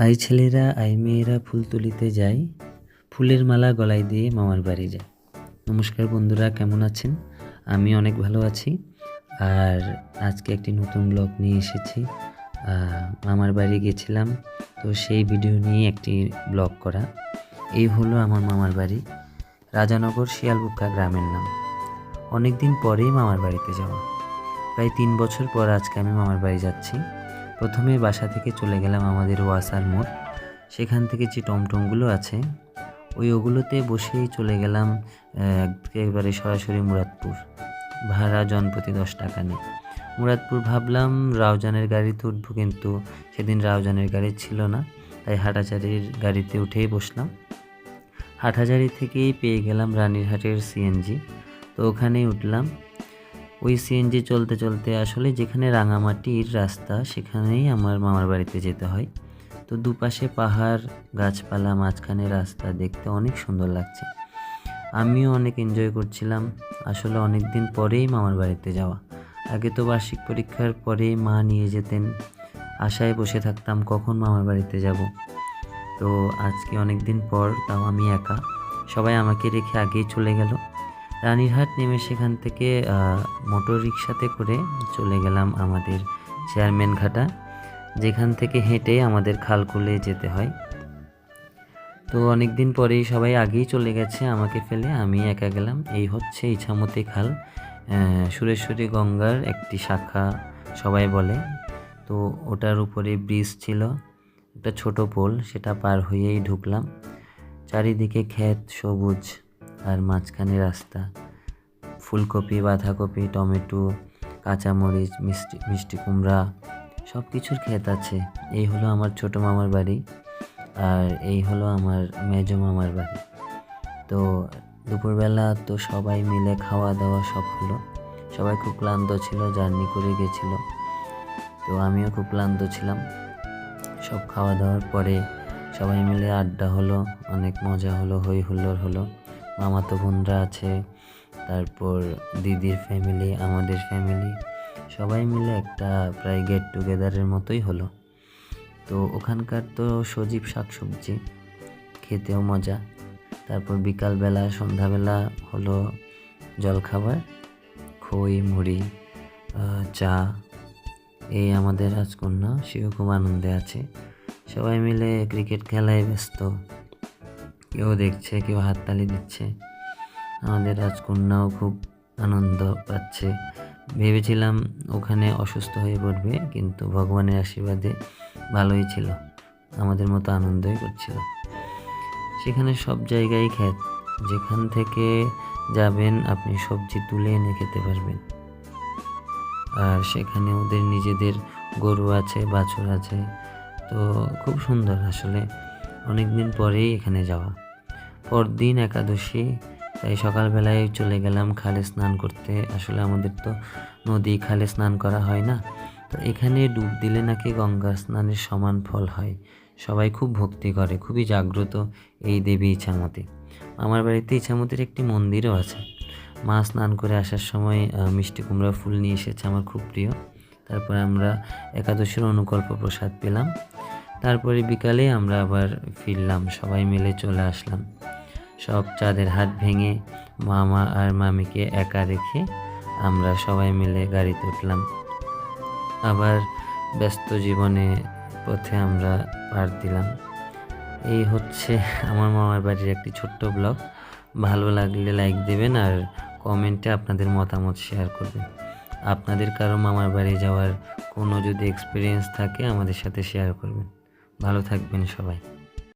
I ছেলেরা, I মেয়েরা ফুল তুলিতে যায় ফুলের মালা গলায় দিয়ে মামার বাড়ি যায় নমস্কার বন্ধুরা, কেমন আছেন? আমি অনেক ভালো আছি। আর আজকে একটি নতুন ব্লগ নিয়ে এসেছি। মামার বাড়ি গেছিলাম, তো সেই ভিডিও নিয়ে একটি ব্লগ করা। এই হলো আমার মামার বাড়ি, রাজানগর শিয়ালবুক্কা গ্রামের নাম। অনেক দিন পরেই মামার বাড়িতে যাওয়া। প্রায় তিন বছর পর আজকে আমি মামার বাড়ি যাচ্ছি। প্রথমে বাসা থেকে চলে গেলাম আমাদের ওয়াসার মোড়। সেখান থেকে যে টমটমগুলো আছে, ওই ওগুলোতে বসেই চলে গেলাম একেবারে সরাসরি মুরাদপুর। ভাড়া জনপ্রতি দশ টাকা নেই। মুরাদপুর ভাবলাম রাউজানের গাড়িতে উঠবো, কিন্তু সেদিন রাউজানের গাড়ি ছিল না, তাই হাটাচারির গাড়িতে উঠেই বসলাম। হাটহাজারি থেকেই পেয়ে গেলাম রানীরহাটের সিএনজি। তো ওখানেই উঠলাম। ওই সিএনজি চলতে চলতে আসলে যেখানে রাঙামাটির রাস্তা, সেখানেই আমার মামার বাড়িতে যেতে হয়। তো দুপাশে পাহাড়, গাছপালা, মাঝখানে রাস্তা, দেখতে অনেক সুন্দর লাগছে। আমিও অনেক এনজয় করছিলাম, আসলে অনেক দিন পরেই মামার বাড়িতে যাওয়া। আগে তো বার্ষিক পরীক্ষার পরে মা নিয়ে যেতেন, আশায় বসে থাকতাম কখন মামার বাড়িতে যাব। তো আজকে অনেক দিন পর তাও আমি একা, সবাই আমাকে রেখে আগেই চলে গেল। রানীরহাট নেমে সেখান থেকে মোটর রিক্সাতে করে চলে গেলাম আমাদের চেয়ারম্যান ঘাটা, যেখান থেকে হেঁটে আমাদের খালকুলে যেতে হয়। তো অনেক দিন পরেই সবাই আগেই চলে গেছে আমাকে ফেলে, আমি একা গেলাম। এই হচ্ছে ইছামতি খাল সুরেশ্বরী গঙ্গার একটি শাখা সবাই বলে। তো ওটার উপরে ব্রিজ ছিল, একটা ছোট পোল, সেটা পার হয়েই ঢুকলাম। চারিদিকে ক্ষেত সবুজ। আর মাঝখানে রাস্তা। ফুলকপি, বাঁধাকপি, টমেটো, কাঁচামরিচ, মিষ্টি মিষ্টি কুমড়া সব কিছুর ক্ষেত আছে। এই হলো আমার ছোট মামার বাড়ি আর এই হলো আমার মেজো মামার বাড়ি। তো দুপুরবেলা তো সবাই মিলে খাওয়া দাওয়া সব হলো। সবাই খুব ক্লান্ত ছিল, জার্নি করে গেছিল। তো আমিও খুব ক্লান্ত ছিলাম। সব খাওয়া দাওয়ার পরে সবাই মিলে আড্ডা হলো, অনেক মজা হলো হই হুল্লোড় হলো। মামাতো বোনরা আছে, তারপর দিদির ফ্যামিলি আমাদের ফ্যামিলি সবাই মিলে একটা প্রায় গেট টুগেদারের মতোই হলো। তো ওখানকার তো সজীব শাকসবজি, খেতেও মজা। তারপর বিকালবেলা, সন্ধ্যাবেলা হলো জলখাবার, খই, মুড়ি চা, এই আমাদের রাজকন্যা সেও খুব আনন্দে আছে। সবাই মিলে ক্রিকেট খেলায় ব্যস্ত। কেউ দেখছে, কেউ হাততালি দিচ্ছে। আমাদের রাজকন্যাও খুব আনন্দ পাচ্ছে। ভেবেছিলাম ওখানে অসুস্থ হয়ে পড়বে, কিন্তু ভগবানের আশীর্বাদে ভালোই ছিল। আমাদের মতো আনন্দই করছিল। সেখানে সব জায়গায় খ্যাত। যেখান থেকে যাবেন, আপনি সবজি তুলে এনে খেতে পারবেন। আর সেখানে ওদের নিজেদের গরু আছে, বাছুর আছে। তো খুব সুন্দর আসলে। অনেক দিন পরেই এখানে যাওয়া। পরদিন একাদশী, তাই সকালবেলায় চলে গেলাম খালে স্নান করতে। আসলে আমাদের তো নদী খালে স্নান করা হয় না। তো এখানে ডুব দিলে নাকি গঙ্গা স্নানের সমান ফল হয়। সবাই খুব ভক্তি করে, খুবই জাগ্রত এই দেবী ইছামতি। আমার বাড়িতে ইছামতির একটি মন্দিরও আছে। মা স্নান করে আসার সময় মিষ্টি কুমড়া ফুল নিয়ে এসেছে আমার খুব প্রিয়। তারপরে আমরা একাদশীর অনুকল্প প্রসাদ পেলাম। তারপরে বিকালে আমরা আবার ফিরলাম, সবাই মিলে চলে আসলাম। সব চাঁদের হাত ভেঙে মামা আর মামিকে একা রেখে আমরা সবাই মিলে গাড়িতে উঠলাম। আবার ব্যস্ত জীবনে পথে আমরা পার দিলাম। এই হচ্ছে আমার মামার বাড়ির একটি ছোট্ট ব্লগ। ভালো লাগলে লাইক দেবেন আর কমেন্টে আপনাদের মতামত শেয়ার করবেন। আপনাদের কারও মামার বাড়ি যাওয়ার কোনো যদি এক্সপিরিয়েন্স থাকে আমাদের সাথে শেয়ার করবেন। ভালো থাকবেন সবাই।